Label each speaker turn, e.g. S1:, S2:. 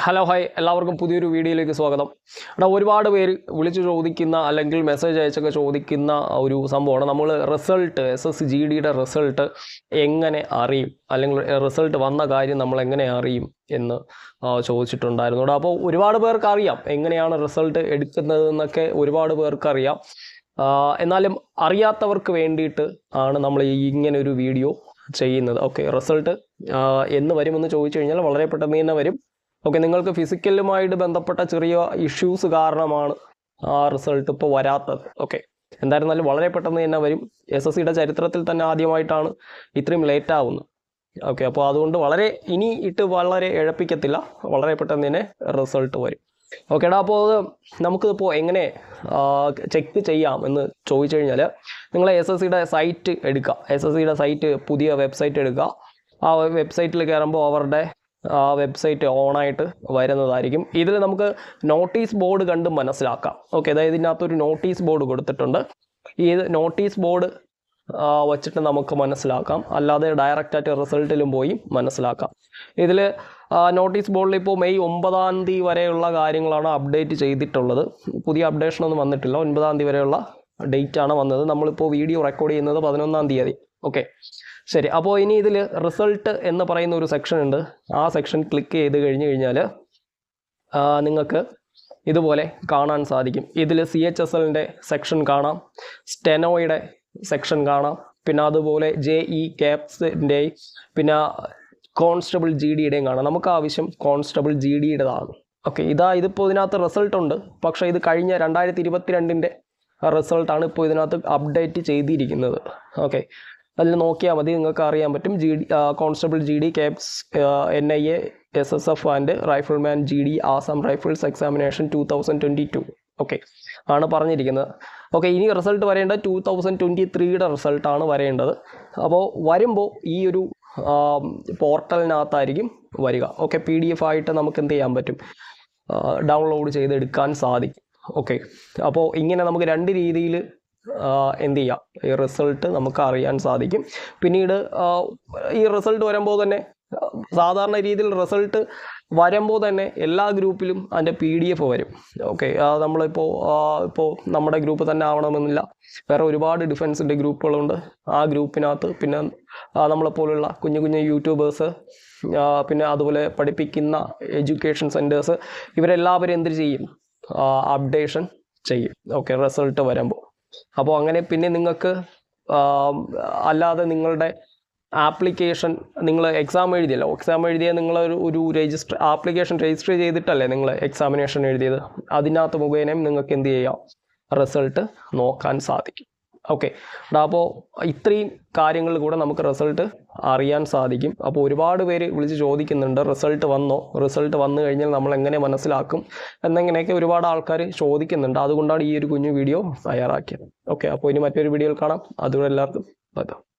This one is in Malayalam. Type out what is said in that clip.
S1: ഹലോ ഹായ് എല്ലാവർക്കും പുതിയൊരു വീഡിയോയിലേക്ക് സ്വാഗതം. എടാ ഒരുപാട് പേര് വിളിച്ച് ചോദിക്കുന്ന അല്ലെങ്കിൽ മെസ്സേജ് അയച്ചൊക്കെ ചോദിക്കുന്ന ഒരു സംഭവമാണ്. നമ്മൾ റിസൾട്ട് എസ് എസ് ജി ഡിയുടെ റിസൾട്ട് എങ്ങനെ അറിയും? അല്ലെങ്കിൽ റിസൾട്ട് വന്ന കാര്യം നമ്മൾ എങ്ങനെ അറിയും എന്ന് ചോദിച്ചിട്ടുണ്ടായിരുന്നു. എടാ അപ്പോൾ ഒരുപാട് പേർക്ക് അറിയാം എങ്ങനെയാണ് റിസൾട്ട് എടുക്കുന്നത് എന്നൊക്കെ ഒരുപാട് പേർക്ക് അറിയാം. എന്നാലും അറിയാത്തവർക്ക് വേണ്ടിയിട്ട് ആണ് നമ്മൾ ഇങ്ങനെ ഒരു വീഡിയോ ചെയ്യുന്നത്. ഓക്കെ റിസൾട്ട് എന്ന് വരുമെന്ന് ചോദിച്ചു കഴിഞ്ഞാൽ വളരെ പെട്ടെന്ന് തന്നെ വരും. ഓക്കെ നിങ്ങൾക്ക് ഫിസിക്കലുമായിട്ട് ബന്ധപ്പെട്ട ചെറിയ ഇഷ്യൂസ് കാരണമാണ് ആ റിസൾട്ട് ഇപ്പോൾ വരാത്തത്. ഓക്കെ എന്തായിരുന്നാലും വളരെ പെട്ടെന്ന് തന്നെ വരും. എസ് എസ് സിയുടെ ചരിത്രത്തിൽ തന്നെ ആദ്യമായിട്ടാണ് ഇത്രയും ലേറ്റ് ആവുന്നത്. ഓക്കെ അപ്പോൾ അതുകൊണ്ട് വളരെ ഇനി ഇട്ട് വളരെ ഇഴപ്പിക്കത്തില്ല വളരെ പെട്ടെന്ന് തന്നെ റിസൾട്ട് വരും. ഓക്കേടാ അപ്പോൾ നമുക്കിപ്പോൾ എങ്ങനെ ചെക്ക് ചെയ്യാം എന്ന് ചോദിച്ചു കഴിഞ്ഞാൽ നിങ്ങൾ എസ് എസ് സിയുടെ സൈറ്റ് എടുക്കുക. എസ് എസ് സിയുടെ സൈറ്റ് പുതിയ വെബ്സൈറ്റ് എടുക്കുക. ആ വെബ്സൈറ്റിൽ കയറുമ്പോൾ അവരുടെ ആ വെബ്സൈറ്റ് ഓണായിട്ട് വരുന്നതായിരിക്കും. ഇതിൽ നമുക്ക് നോട്ടീസ് ബോർഡ് കണ്ട് മനസ്സിലാക്കാം. ഓക്കെ അതായത് ഇതിനകത്തൊരു നോട്ടീസ് ബോർഡ് കൊടുത്തിട്ടുണ്ട്. ഈ നോട്ടീസ് ബോർഡ് വച്ചിട്ട് നമുക്ക് മനസ്സിലാക്കാം. അല്ലാതെ ഡയറക്റ്റായിട്ട് റിസൾട്ടിലും പോയി മനസ്സിലാക്കാം. ഇതിൽ നോട്ടീസ് ബോർഡിൽ ഇപ്പോൾ മെയ് ഒമ്പതാം തീയതി വരെയുള്ള കാര്യങ്ങളാണ് അപ്ഡേറ്റ് ചെയ്തിട്ടുള്ളത്. പുതിയ അപ്ഡേഷനൊന്നും വന്നിട്ടില്ല. ഒൻപതാം തീയതി വരെയുള്ള ഡേറ്റ് ആണ് വന്നത്. നമ്മളിപ്പോൾ വീഡിയോ റെക്കോർഡ് ചെയ്യുന്നത് പതിനൊന്നാം തീയതി. ഓക്കെ ശരി. അപ്പോൾ ഇനി ഇതിൽ റിസൾട്ട് എന്ന് പറയുന്ന ഒരു സെക്ഷൻ ഉണ്ട്. ആ സെക്ഷൻ ക്ലിക്ക് ചെയ്ത് കഴിഞ്ഞ് കഴിഞ്ഞാൽ നിങ്ങൾക്ക് ഇതുപോലെ കാണാൻ സാധിക്കും. ഇതിൽ സി എച്ച് എസ് എല്ലിന്റെ സെക്ഷൻ കാണാം. സ്റ്റെനോയുടെ സെക്ഷൻ കാണാം. പിന്നെ അതുപോലെ ജെ ഇ ക്യാപ്സിന്റെ പിന്നെ കോൺസ്റ്റബിൾ ജി ഡിയുടെയും കാണാം. നമുക്ക് ആവശ്യം കോൺസ്റ്റബിൾ ജി ഡിയുടേതാണ് ഓക്കെ ഇതാ ഇതിപ്പോൾ ഇതിനകത്ത് റിസൾട്ട് ഉണ്ട്. പക്ഷേ ഇത് കഴിഞ്ഞ രണ്ടായിരത്തി ഇരുപത്തിരണ്ടിന്റെ റിസൾട്ടാണ് ഇപ്പോൾ ഇതിനകത്ത് അപ്ഡേറ്റ് ചെയ്തിരിക്കുന്നത്. ഓക്കെ അതിൽ നോക്കിയാൽ മതി. നിങ്ങൾക്ക് അറിയാൻ പറ്റും. G D constable G D CAPFs N I A S S F and rifleman G D Assam rifles examination two thousand twenty two okay ആണ് പറഞ്ഞിരിക്കുന്നത്. ഓക്കെ ഇനി റിസൾട്ട് വരേണ്ടത് ടു തൗസൻഡ് ട്വന്റി ത്രീയുടെ റിസൾട്ടാണ് വരേണ്ടത്. അപ്പോൾ വരുമ്പോൾ ഈ ഒരു പോർട്ടലിനകത്തായിരിക്കും വരിക. ഓക്കെ പി ഡി എഫ് ആയിട്ട് നമുക്ക് എന്ത് ചെയ്യാൻ പറ്റും? ഡൗൺലോഡ് ചെയ്തെടുക്കാൻ സാധിക്കും. ഓക്കെ അപ്പോൾ ഇങ്ങനെ നമുക്ക് രണ്ട് രീതിയിൽ എന്ത് ചെയ്യാം? ഈ റിസൾട്ട് നമുക്ക് അറിയാൻ സാധിക്കും. പിന്നീട് ഈ റിസൾട്ട് വരുമ്പോൾ തന്നെ സാധാരണ രീതിയിൽ റിസൾട്ട് വരുമ്പോൾ തന്നെ എല്ലാ ഗ്രൂപ്പിലും അതിന്റെ പി ഡി എഫ് വരും. ഓക്കെ നമ്മളിപ്പോൾ ഇപ്പോൾ നമ്മുടെ ഗ്രൂപ്പ് തന്നെ ആവണമെന്നില്ല. വേറെ ഒരുപാട് ഡിഫൻസിന്റെ ഗ്രൂപ്പുകളുണ്ട്. ആ ഗ്രൂപ്പിനകത്ത് പിന്നെ നമ്മളെ നമ്മളെപ്പോലുള്ള കുഞ്ഞു കുഞ്ഞു യൂട്യൂബേഴ്സ് പിന്നെ അതുപോലെ പഠിപ്പിക്കുന്ന എഡ്യൂക്കേഷൻ സെന്റേഴ്സ് ഇവരെല്ലാവരും എന്ത് ചെയ്യും? അപ്ഡേഷൻ ചെയ്യും. ഓക്കെ റിസൾട്ട് വരുമ്പോൾ അപ്പോൾ അങ്ങനെ പിന്നെ നിങ്ങൾക്ക് അല്ലാതെ നിങ്ങളുടെ ആപ്ലിക്കേഷൻ നിങ്ങൾ എക്സാം എഴുതിയല്ലോ. എക്സാം എഴുതിയ നിങ്ങൾ ഒരു രജിസ്റ്റർ ആപ്ലിക്കേഷൻ രജിസ്റ്റർ ചെയ്തിട്ടല്ലേ നിങ്ങൾ എക്സാമിനേഷൻ എഴുതിയത്? അതിനകത്ത് മുഖേനയും നിങ്ങൾക്ക് എന്ത് ചെയ്യാം? റിസൾട്ട് നോക്കാൻ സാധിക്കും. ഓക്കെ അപ്പോൾ ഇത്രയും കാര്യങ്ങൾ കൂടെ നമുക്ക് റിസൾട്ട് അറിയാൻ സാധിക്കും. അപ്പോൾ ഒരുപാട് പേര് വിളിച്ച് ചോദിക്കുന്നുണ്ട് റിസൾട്ട് വന്നോ? റിസൾട്ട് വന്നു കഴിഞ്ഞാൽ നമ്മൾ എങ്ങനെ മനസ്സിലാക്കും? എന്നിങ്ങനെയൊക്കെ ഒരുപാട് ആൾക്കാർ ചോദിക്കുന്നുണ്ട്. അതുകൊണ്ടാണ് ഈ ഒരു കുഞ്ഞു വീഡിയോ തയ്യാറാക്കിയത്. ഓക്കെ അപ്പോൾ ഇനി മറ്റൊരു വീഡിയോയിൽ കാണാം. അതുവരെ എല്ലാവർക്കും ബൈ.